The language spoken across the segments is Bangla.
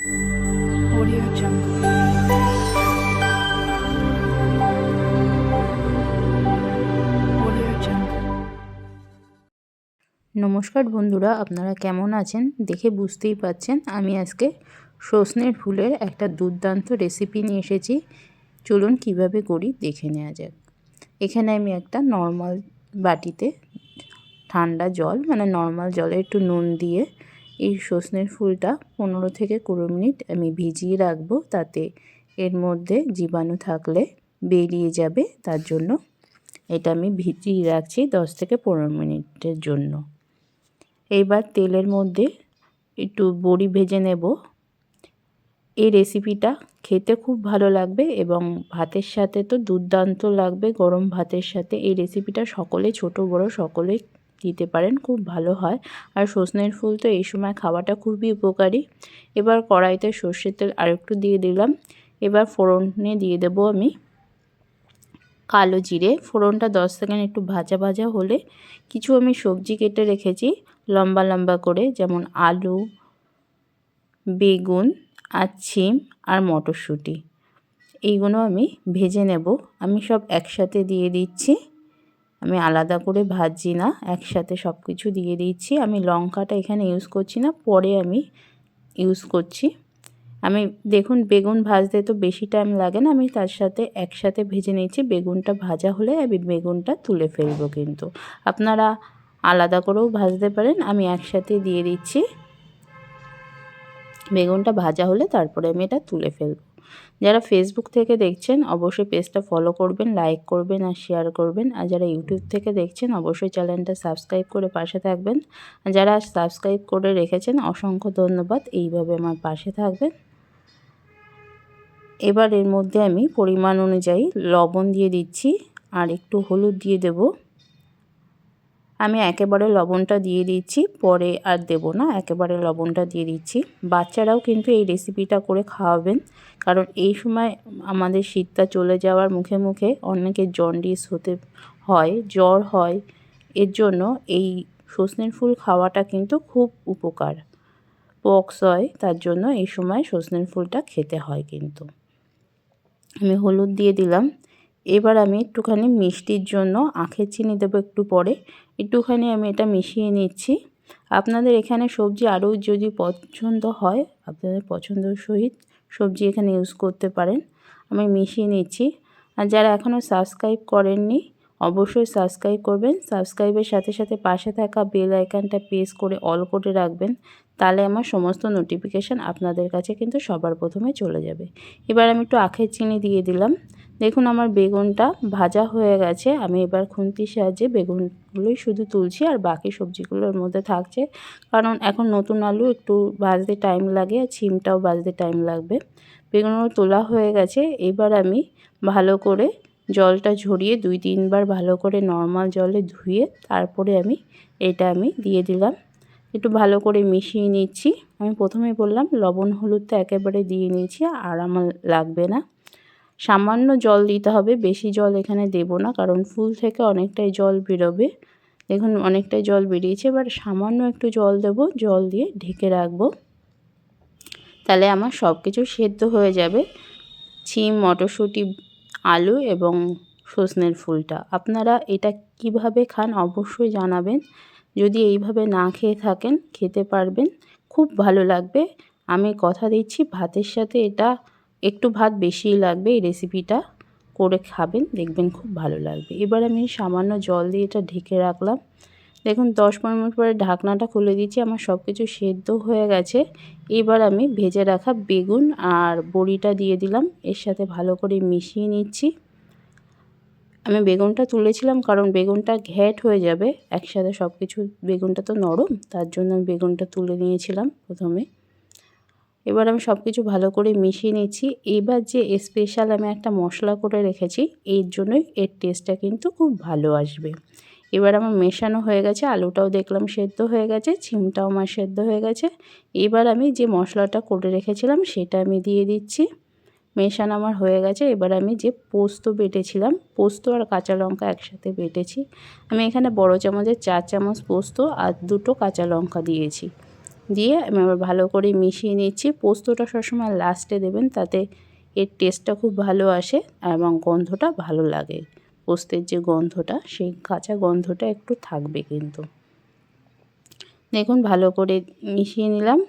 Audio Jungle. নমস্কার বন্ধুরা, আপনারা কেমন আছেন? দেখে বুঝতেই পাচ্ছেন, আমি আজকে সজনের ফুলের একটা দুর্দান্ত রেসিপি নিয়ে এসেছি। চলুন কীভাবে করি দেখে নেওয়া যাক। এখানে আমি একটা নর্মাল বাটিতে ঠান্ডা জল মানে নর্মাল জলে একটু নুন দিয়ে এই সজনের ফুলটা পনেরো থেকে কুড়ি মিনিট আমি ভিজিয়ে রাখব তাতে এর মধ্যে জীবাণু থাকলে বেরিয়ে যাবে তার জন্য। এটা আমি ভিজিয়ে রাখছি দশ থেকে পনেরো মিনিটের জন্য। এইবার তেলের মধ্যে একটু বড়ি ভেজে নেব। এই রেসিপিটা খেতে খুব ভালো লাগবে এবং ভাতের সাথে তো দুর্দান্ত লাগবে গরম ভাতের সাথে। এই রেসিপিটা সকলে, ছোট, বড় সকলে দিতে পারেন, খুব ভালো হয়। আর সজনের ফুল তো এই সময় খাওয়াটা খুবই উপকারী। এবার কড়াইতে সর্ষের তেল আরেকটু দিয়ে দিলাম। এবার ফোড়নে দিয়ে দেব আমি কালো জিরে। ফোড়নটা দশ সেকেন্ড একটু ভাজা ভাজা হলে কিছু আমি সবজি কেটে রেখেছি, লম্বা লম্বা করে, যেমন আলু, বেগুন আর ছিম আর মটরশুঁটি। এইগুলো আমি ভেজে নেব। আমি সব একসাথে দিয়ে দিচ্ছি। আমি আলাদা করে ভাজছি না, একসাথে সব কিছু দিয়ে দিচ্ছি। আমি লঙ্কাটা এখানে ইউজ করছি না, পরে আমি ইউজ করছি। আমি দেখুন, বেগুন ভাজতে তো বেশি টাইম লাগে না, আমি তার সাথে একসাথে ভেজে নিচ্ছি। বেগুনটা ভাজা হলে আমি বেগুনটা তুলে ফেলব কিন্তু। আপনারা আলাদা করেও ভাজতে পারেন, আমি একসাথে দিয়ে দিচ্ছি। বেগুনটা ভাজা হলে তারপরে আমি এটা তুলে ফেলব। যারা ফেসবুক থেকে দেখছেন, অবশ্যই পেজটা ফলো করবেন লাইক করবেন আর শেয়ার করবেন। আর যারা ইউটিউব থেকে দেখছেন, অবশ্যই চ্যানেলটা সাবস্ক্রাইব করে পাশে থাকবেন। আর যারা সাবস্ক্রাইব করে রেখেছেন, অসংখ্য ধন্যবাদ। এইভাবে আমার পাশে থাকবেন। এবার এর মধ্যে আমি পরিমাণ অনুযায়ী লবণ দিয়ে দিচ্ছি। আর একটু হলুদ দিয়ে দেব। আমি একেবারে লবণটা দিয়ে দিচ্ছি, পরে আর দেব না, একেবারে লবণটা দিয়ে দিচ্ছি। বাচ্চারাও কিন্তু এই রেসিপিটা করে খাওয়াবেন, কারণ এই সময় আমাদের শীতটা চলে যাওয়ার মুখে মুখে অনেকের জন্ডিস হতে হয়, জ্বর হয়। এর জন্য এই সজনের ফুল খাওয়াটা কিন্তু খুব উপকার। পক্স হয় তার জন্য এই সময় সজনের ফুলটা খেতে হয় কিন্তু। আমি হলুদ দিয়ে দিলাম। এবার আমি একটুখানি মিষ্টির জন্য আখের চিনি দেবো একটু পরে। একটুখানি আমি এটা মিশিয়ে নিচ্ছি। আপনাদের এখানে সবজি আরও যদি পছন্দ হয়, আপনাদের পছন্দের সহিত সবজি এখানে ইউজ করতে পারেন। আমি মিশিয়ে নিচ্ছি। আর যারা এখনও সাবস্ক্রাইব করেননি, অবশ্যই সাবস্ক্রাইব করবেন। সাবস্ক্রাইবের সাথে সাথে পাশে থাকা বেল আইকনটা প্রেস করে অল করে রাখবেন। তাহলে আমার সমস্ত নোটিফিকেশান আপনাদের কাছে কিন্তু সবার প্রথমে চলে যাবে। এবার আমি একটু আখের চিনি দিয়ে দিলাম। দেখুন আমার বেগুনটা ভাজা হয়ে গেছে। আমি এবার খুন্তির সাহায্যে বেগুনগুলোই শুধু তুলছি আর বাকি সবজিগুলোর মধ্যে থাকছে। কারণ এখন নতুন আলু একটু ভাজতে টাইম লাগে আর ছিমটাও ভাজতে টাইম লাগবে। বেগুনগুলো তোলা হয়ে গেছে। এবার আমি ভালো করে জলটা ঝরিয়ে দুই, তিনবার ভালো করে নর্মাল জলে ধুয়ে তারপরে আমি এটা আমি দিয়ে দিলাম। একটু ভালো করে মিশিয়ে নিচ্ছি। আমি প্রথমেই বললাম লবণ, হলুদটা একেবারে দিয়ে নিয়েছি আর আমার লাগবে না। সামান্য জল দিতে হবে, বেশি জল এখানে দেব না, কারণ ফুল থেকে অনেকটাই জল বেরোবে। দেখুন, অনেকটাই জল বেরিয়েছে, এবার সামান্য একটু জল দেব, জল দিয়ে ঢেকে রাখব। তাহলে আমার সব কিছু সেদ্ধ হয়ে যাবে। ছিম, মটরশুঁটি, আলু এবং সজনের ফুলটা। আপনারা এটা কীভাবে খান অবশ্যই জানাবেন। যদি এইভাবে না খেয়ে থাকেন, খেতে পারবেন। খুব ভালো লাগবে। আমি কথা দিচ্ছি, ভাতের সাথে এটা একটু ভাত বেশিই লাগবে, এই রেসিপিটা করে খাবেন, দেখবেন খুব ভালো লাগবে। এবার আমি সামান্য জল দিয়ে এটা ঢেকে রাখলাম। দেখুন, দশ পনেরো মিনিট পরে ঢাকনাটা খুলে দিচ্ছি, আমার সব কিছু সেদ্ধ হয়ে গেছে। এবার আমি ভেজে রাখা বেগুন আর বড়িটা দিয়ে দিলাম, এর সাথে ভালো করে মিশিয়ে নিচ্ছি। আমি বেগুনটা তুলেছিলাম কারণ বেগুনটা ঘ্যাট হয়ে যাবে, একসাথে সব কিছু বেগুনটা তো নরম, তার জন্য আমি বেগুনটা তুলে নিয়েছিলাম প্রথমে। এবার আমি সব কিছু ভালো করে মিশিয়ে নিচ্ছি। এবার যে স্পেশাল আমি একটা মশলা করে রেখেছি, এর জন্যই এর টেস্টটা কিন্তু খুব ভালো আসবে। এবার আমার মেশানো হয়ে গেছে, আলুটাও দেখলাম সেদ্ধ হয়ে গেছে, ছিমটাও আমার সেদ্ধ হয়ে গেছে। এবার আমি যে মশলাটা করে রেখেছিলাম, সেটা আমি দিয়ে দিচ্ছি। মেশানো আমার হয়ে গেছে, এবার আমি যে পোস্ত বেটেছিলাম, পোস্ত আর কাঁচা লঙ্কা একসাথে বেটেছি। আমি এখানে বড় চামচের চার চামচ পোস্ত আর দুটো কাঁচা লঙ্কা দিয়েছি। দিয়ে আমি আবার ভালো করে মিশিয়ে নিচ্ছি। পোস্তটা সবসময় লাস্টে দেবেন, তাতে এর টেস্টটা খুব ভালো আসে এবং গন্ধটা ভালো লাগে। পোস্তের যে গন্ধটা, সেই কাঁচা গন্ধটা একটু থাকবে কিন্তু। দেখুন, ভালো করে মিশিয়ে নিলাম।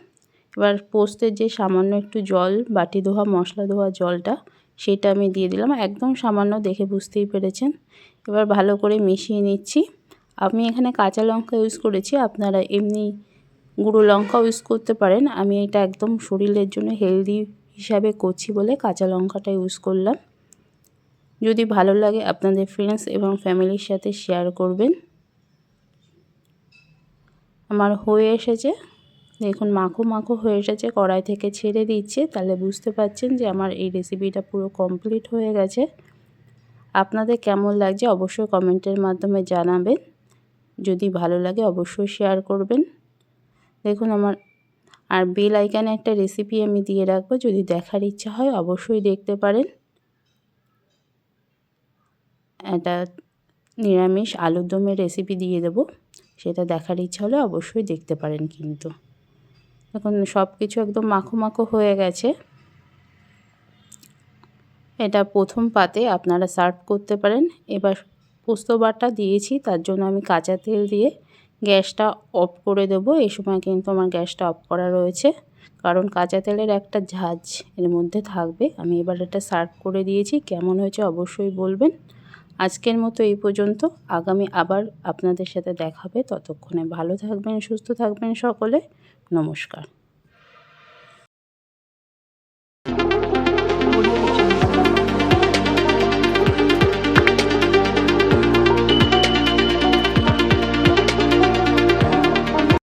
এবার পোস্তের যে সামান্য একটু জল, বাটি ধোয়া, মশলা ধোয়া জলটা, সেটা আমি দিয়ে দিলাম। একদম সামান্য দেখে বুঝতেই পেরেছেন। এবার ভালো করে মিশিয়ে নিচ্ছি। আমি এখানে কাঁচা লঙ্কা ইউজ করেছি, আপনারা এমনি গুঁড়ো লঙ্কাও ইউজ করতে পারেন। আমি এটা একদম শরীরের জন্য হেলদি হিসাবে করছি বলে কাঁচা লঙ্কাটা ইউজ করলাম। যদি ভালো লাগে আপনাদের ফ্রেন্ডস এবং ফ্যামিলির সাথে শেয়ার করবেন। আমার হয়ে এসেছে। দেখুন, মাখো মাখো হয়ে এসেছে। কড়াই থেকে ছেড়ে দিচ্ছে। তাহলে বুঝতে পারছেন যে আমার এই রেসিপিটা পুরো কমপ্লিট হয়ে গেছে। আপনাদের কেমন লাগছে অবশ্যই কমেন্টের মাধ্যমে জানাবেন। যদি ভালো লাগে অবশ্যই শেয়ার করবেন। দেখুন আমার, আর বেল আইকানে একটা রেসিপি আমি দিয়ে রাখব, যদি দেখার ইচ্ছা হয় অবশ্যই দেখতে পারেন। এটা নিরামিষ আলুর দমের রেসিপি দিয়ে দেব, সেটা দেখার ইচ্ছা হলে অবশ্যই দেখতে পারেন কিন্তু। এখন সব কিছু একদম মাখো মাখো হয়ে গেছে। এটা প্রথম পাতে আপনারা সার্ভ করতে পারেন। এবার পোস্ত বাটা দিয়েছি, তার জন্য আমি কাঁচা তেল দিয়ে গ্যাসটা অফ করে দেব। এই সময় কিন্তু আমার গ্যাসটা অফ করা রয়েছে। কারণ কাঁচা তেলের একটা ঝাঁজ এর মধ্যে থাকবে। আমি এবার এটা সার্ভ করে দিয়েছি। কেমন হয়েছে অবশ্যই বলবেন। আজকের মতো এই পর্যন্ত। আগামী আবার আপনাদের সাথে দেখাবে ততক্ষণে ভালো থাকবেন, সুস্থ থাকবেন সকলে। নমস্কার।